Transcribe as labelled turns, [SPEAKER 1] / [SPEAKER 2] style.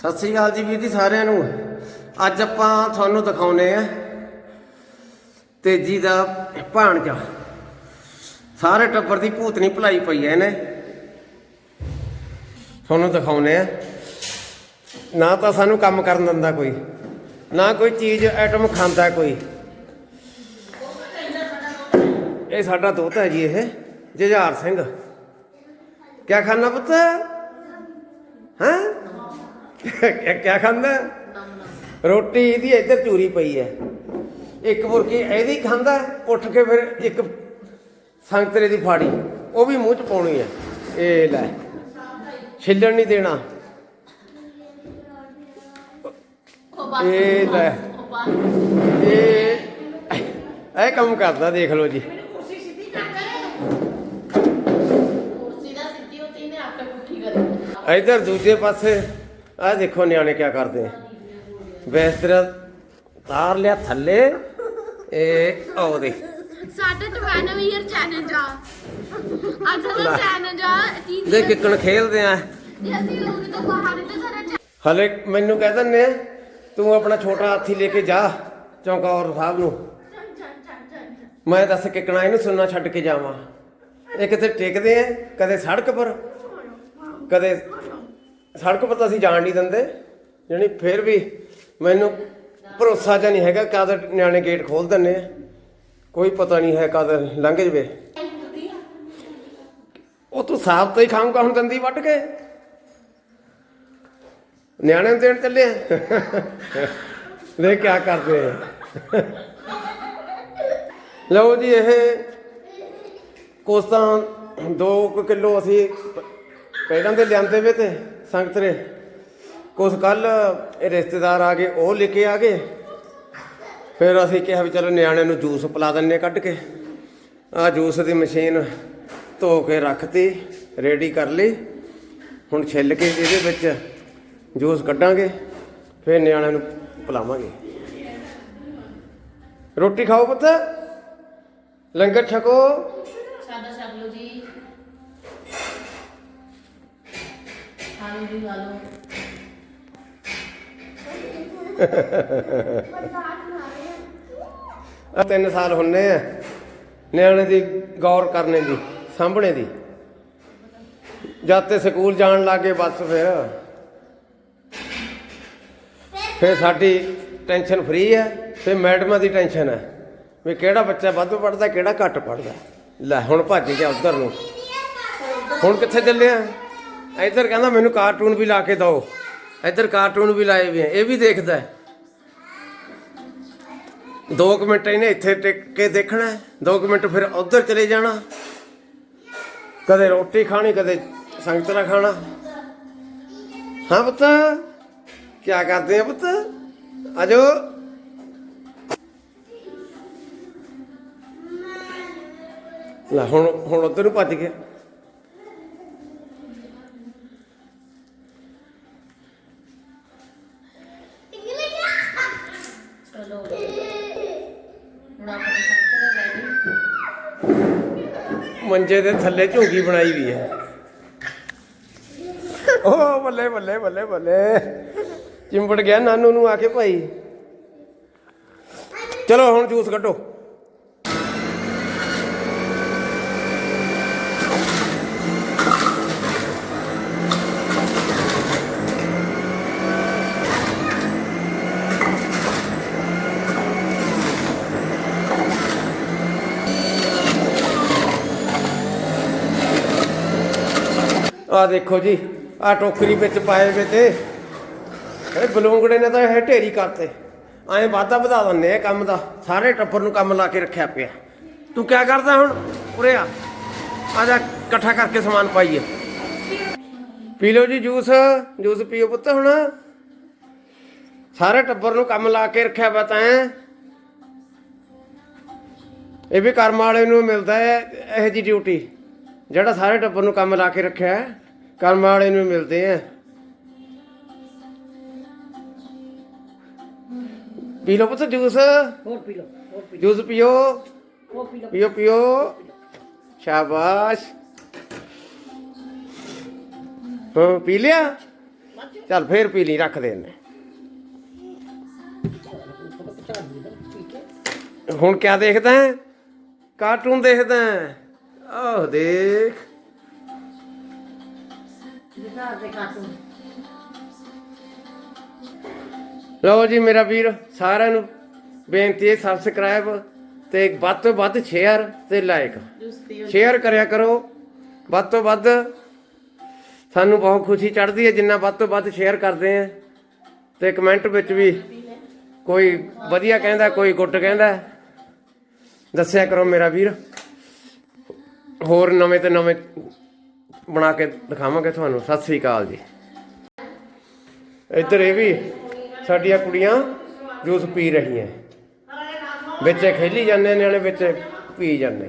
[SPEAKER 1] ਸਤਿ ਸ੍ਰੀ ਅਕਾਲ ਜੀ ਵੀਰ ਜੀ ਸਾਰਿਆਂ ਨੂੰ। ਅੱਜ ਆਪਾਂ ਤੁਹਾਨੂੰ ਦਿਖਾਉਨੇ ਆ ਤੇਜੀ ਦਾ ਭਾਣਜਾ। ਸਾਰੇ ਟੱਬਰ ਦੀ ਭੂਤਨੀ ਭਲਾਈ ਪਈ ਐ ਇਹਨੇ। ਤੁਹਾਨੂੰ ਦਿਖਾਉਨੇ ਆ। ਨਾ ਤਾਂ ਸਾਨੂੰ ਕੰਮ ਕਰਨ ਦਿੰਦਾ ਕੋਈ, ਨਾ ਕੋਈ ਚੀਜ਼ ਆਈਟਮ ਖਾਂਦਾ ਕੋਈ। ਇਹ ਸਾਡਾ ਦੋਤਾ ਹੈ ਜੀ ਇਹ, ਜੁਝਾਰ ਸਿੰਘ। ਕਿਆ ਖਾਣਾ ਪੁੱਤ? ਹਾਂ? ਕਿਆ ਕਿਆ ਖਾਂਦਾ? ਰੋਟੀ ਇਹਦੀ ਇੱਧਰ ਚੂਰੀ ਪਈ ਹੈ। ਇੱਕ ਬੁਰਕੀ ਇਹਦੀ ਖਾਂਦਾ ਉੱਠ ਕੇ ਫਿਰ ਇੱਕ ਸੰਗਤਰੇ ਦੀ ਫਾੜੀ। ਉਹ ਵੀ ਮੂੰਹ ਚ ਪਾਉਣੀ ਹੈ। ਇਹ ਲੈ। ਛਿੱਲਣ ਨਹੀਂ ਦੇਣਾ। ਇਹ ਲੈ। ਇਹ ਇਹ ਕੰਮ ਕਰਦਾ ਦੇਖ ਲਓ ਜੀ। ਇਧਰ ਦੂਜੇ ਪਾਸੇ ਆ ਦੇਖੋ ਨਿਆਣੇ ਕੀ ਕਰਦੇ ਬਿਸਤਰਾ ਤਾਰ ਲਿਆ ਥੱਲੇ। ਇਹ ਆਓ ਦੇ
[SPEAKER 2] ਸਾਡਾ 92 ਇਅਰ ਚੈਲੰਜ ਆ। ਅੱਜ ਦਾ ਚੈਲੰਜ ਆ ਕੀ
[SPEAKER 1] ਦੇ ਕਿੱਕਣ ਖੇਲਦੇ ਆ।
[SPEAKER 2] ਜੇ ਅਸੀਂ ਲੋਕ ਤੋਂ ਬਾਹਰ ਤੇ ਸਾਡਾ ਚੈ-
[SPEAKER 1] ਹਲੇ ਮੈਨੂੰ ਕਹਿ ਆ ਤੂੰ ਆਪਣਾ ਛੋਟਾ ਹਾਥੀ ਲੈ ਕੇ ਜਾ ਚੌਂਕੌਰ ਸਾਹਿਬ ਨੂੰ। ਮੈਂ ਦੱਸ ਕਿੱਕਣਾ ਇਹਨੂੰ ਸੁਣਨਾ ਛੱਡ ਕੇ ਜਾਵਾਂ। ਇਹ ਕਿਤੇ ਟਿਕਦੇ ਆ ਕਦੇ ਸੜਕ ਪਰ ਕਦੇ ਸੜਕ ਪਰ ਤਾਂ ਅਸੀਂ ਜਾਣ ਨਹੀਂ ਦਿੰਦੇ। ਜਾਣੀ ਫਿਰ ਵੀ ਮੈਨੂੰ ਭਰੋਸਾ ਜਾਂ ਨਹੀਂ ਹੈਗਾ ਕਦ ਨਿਆਣੇ ਗੇਟ ਖੋਲ ਦਿੰਦੇ ਆ। ਕੋਈ ਪਤਾ ਨਹੀਂ ਹੈ ਕਦ ਲੰਘ ਜਵੇ। ਉਹ ਤੂੰ ਸਾਫ਼ ਤਾਂ ਹੀ ਖਾਊਂਗਾ, ਹੁਣ ਦੰਦੀ ਵੱਢ ਕੇ। ਨਿਆਣੇ ਨੂੰ ਦੇਣ ਚੱਲੇ ਆ। ਵੇ ਕੀ ਕਰਦੇ ਆ। ਲਓ ਜੀ, ਇਹ ਕੁਛ ਤਾਂ 2 ਕਿਲੋ ਅਸੀਂ ਪਹਿਲਾਂ ਦੇ ਲਿਆਂਦੇ ਵੇ ਤੇ। ਸੰਗਤ ਰੇ ਕੁਛ ਕੱਲ ਇਹ ਰਿਸ਼ਤੇਦਾਰ ਆ ਗਏ, ਉਹ ਲੈ ਕੇ ਆ ਗਏ। ਫਿਰ ਅਸੀਂ ਕਿਹਾ ਵੀ ਚਲੋ ਨਿਆਣਿਆਂ ਨੂੰ ਜੂਸ ਪਿਲਾ ਦਿੰਨੇ ਕੱਢ ਕੇ। ਆ ਜੂਸ ਦੀ ਮਸ਼ੀਨ ਧੋ ਕੇ ਰੱਖਤੀ, ਰੈਡੀ ਕਰ ਲਈ। ਹੁਣ ਛਿੱਲ ਕੇ ਇਹਦੇ ਵਿੱਚ ਜੂਸ ਕੱਢਾਂਗੇ, ਫਿਰ ਨਿਆਣਿਆਂ ਨੂੰ ਪਿਲਾਵਾਂਗੇ। ਰੋਟੀ ਖਾਓ ਪੁੱਤ। ਲੰਗਰ ਛਕੋ।
[SPEAKER 3] ਸਾਡਾ ਛਕ ਲਓ ਜੀ। ਖਾਲੋ ਜੀ ਖਾਲੋ
[SPEAKER 1] ਆ ਤਿੰਨ ਸਾਲ ਹੁੰਨੇ ਆ। ਨਿਆਣੇ ਦੀ ਗੌਰ ਕਰਨੇ ਦੀ, ਸਾਂਭਣੇ ਦੀ। ਜਦ ਤੇ ਸਕੂਲ ਜਾਣ ਲੱਗੇ ਬਸ ਫਿਰ। ਫਿਰ ਸਾਡੀ ਟੈਨਸ਼ਨ ਫ੍ਰੀ ਹੈ ਫਿਰ ਮੈਡਮਾਂ ਦੀ ਟੈਨਸ਼ਨ ਹੈ ਵੀ ਕਿਹੜਾ ਬੱਚਾ ਵੱਧ ਪੜਦਾ ਕਿਹੜਾ ਘੱਟ ਪੜਦਾ ਲੈ ਹੁਣ ਭੱਜ ਗਿਆ ਉਧਰ ਨੂੰ। ਹੁਣ ਕਿੱਥੇ ਚੱਲੇ ਆ? ਇੱਧਰ ਕਹਿੰਦਾ ਮੈਨੂੰ ਕਾਰਟੂਨ ਵੀ ਲਾ ਕੇ ਦਿਓ। ਇੱਧਰ ਕਾਰਟੂਨ ਵੀ ਲਾਏ ਵੀ ਆ ਇਹ ਵੀ ਦੇਖਦਾ ਹੈ। ਦੋ ਕੁ ਮਿੰਟ ਇਹਨੇ ਇੱਥੇ ਟਿਕ ਕੇ ਦੇਖਣਾ ਹੈ, ਦੋ ਕੁ ਮਿੰਟ ਫਿਰ ਉੱਧਰ ਚਲੇ ਜਾਣਾ। ਕਦੇ ਰੋਟੀ ਖਾਣੀ ਕਦੇ ਸੰਗਤਰਾ ਖਾਣਾ। ਹਾਂ ਪੁੱਤ ਕੀ ਕਰਦੇ ਆ ਪੁੱਤ? ਆਜੋ ਲੈ ਹੁਣ ਹੁਣ ਉਧਰ ਨੂੰ ਭੱਜ ਗਿਆ।
[SPEAKER 3] ਚਲੋ ਹੁਣ ਆਪਣੇ ਸੰਤਰੇ ਰੈਡੀ
[SPEAKER 1] ਮੰਜੇ ਦੇ ਥੱਲੇ ਝੁੰਗੀ ਬਣਾਈ ਵੀ ਹੈ। ਓ ਬੱਲੇ ਬੱਲੇ ਬੱਲੇ ਬੱਲੇ। ਚਿੰਬੜ ਗਿਆ ਨਾਨੂ ਨੂੰ ਆ ਕੇ ਭਾਈ। ਚਲੋ ਹੁਣ ਜੂਸ ਕੱਢੋ। ਆ ਦੇਖੋ ਜੀ ਆ ਟੋਕਰੀ ਵਿੱਚ ਪਾਏ ਵੇ ਤੇ। ਇਹ ਬਲੂੰਗੜੇ ਨੇ ਤਾਂ ਇਹ ਢੇਰੀ ਕਰਤੇ। ਐਂ ਵਾਧਾ ਵਧਾ ਦਿੰਦੇ ਆ ਕੰਮ ਦਾ। ਸਾਰੇ ਟੱਬਰ ਨੂੰ ਕੰਮ ਲਾ ਕੇ ਰੱਖਿਆ ਪਿਆ। ਤੂੰ ਕਿਆ ਕਰਦਾ ਹੁਣ? ਉਰੇ ਆ। ਆ ਜਾ, ਇਕੱਠਾ ਕਰਕੇ ਸਮਾਨ ਪਾਈਏ। ਪੀ ਲਓ ਜੀ ਜੂਸ। ਜੂਸ ਪੀਓ ਪੁੱਤ ਹੁਣ। ਸਾਰੇ ਟੱਬਰ ਨੂੰ ਕੰਮ ਲਾ ਕੇ ਰੱਖਿਆ ਵਾ ਤੈਂ। ਇਹ ਵੀ ਕਰਮ ਵਾਲੇ ਨੂੰ ਮਿਲਦਾ ਹੈ, ਇਹ ਜੀ ਡਿਊਟੀ ਜਿਹੜਾ ਸਾਰੇ ਟੱਬਰ ਨੂੰ ਕੰਮ ਲਾ ਕੇ ਰੱਖਿਆ ਹੈ। ਕਰਮ ਵਾਲੇ ਨੂੰ ਮਿਲਦੇ ਆ। ਪੀ ਲਓ ਪੁੱਤ ਜੂਸ।
[SPEAKER 3] ਹੋਰ ਪੀ ਪੀ
[SPEAKER 1] ਜੂਸ ਪੀਓ। ਪੀਓ ਪੀਓ। ਸ਼ਾਬਾਸ਼। ਹਾਂ ਪੀ ਲਿਆ? ਚੱਲ ਫੇਰ ਪੀ ਲਈ ਰੱਖ ਦੇ ਨੇ ਹੁਣ ਕਿਆ ਦੇਖਦਾ ਹੈ? ਕਾਰਟੂਨ ਦੇਖਦਾ ਹੈ? ਆਹ ਦੇਖ। ਲਓ ਜੀ ਮੇਰਾ ਵੀਰ, ਸਾਰਿਆਂ ਨੂੰ ਬੇਨਤੀ ਹੈ ਸਬਸਕ੍ਰਾਈਬ ਤੇ ਵੱਧ ਤੋਂ ਵੱਧ ਸ਼ੇਅਰ ਤੇ ਲਾਈਕ ਸ਼ੇਅਰ ਕਰਿਆ ਕਰੋ। ਵੱਧ ਤੋਂ ਵੱਧ ਸਾਨੂੰ ਬਹੁਤ ਖੁਸ਼ੀ ਚੜ੍ਹਦੀ ਹੈ, ਜਿੰਨਾ ਵੱਧ ਤੋਂ ਵੱਧ ਸ਼ੇਅਰ ਕਰਦੇ ਆ ਤੇ ਕਮੈਂਟ ਵਿੱਚ ਵੀ ਕੋਈ ਵਧੀਆ ਕਹਿੰਦਾ, ਕੋਈ ਗੁੱਡ ਕਹਿੰਦਾ, ਦੱਸਿਆ ਕਰੋ ਮੇਰਾ ਵੀਰ। ਹੋਰ ਨਵੇਂ ਤੇ ਨਵੇਂ ਬਣਾ ਕੇ ਦਿਖਾਵਾਂਗੇ ਤੁਹਾਨੂੰ। ਸਤਿ ਸ੍ਰੀ ਅਕਾਲ ਜੀ। ਇੱਧਰ ਇਹ ਵੀ ਸਾਡੀਆਂ ਕੁੜੀਆਂ ਜੂਸ ਪੀ ਰਹੀਆਂ। ਵਿੱਚ ਖੇਲੀ ਜਾਂਦੇ ਨੇ, ਨਾਲੇ ਵਿੱਚ ਪੀ ਜਾਂਦੇ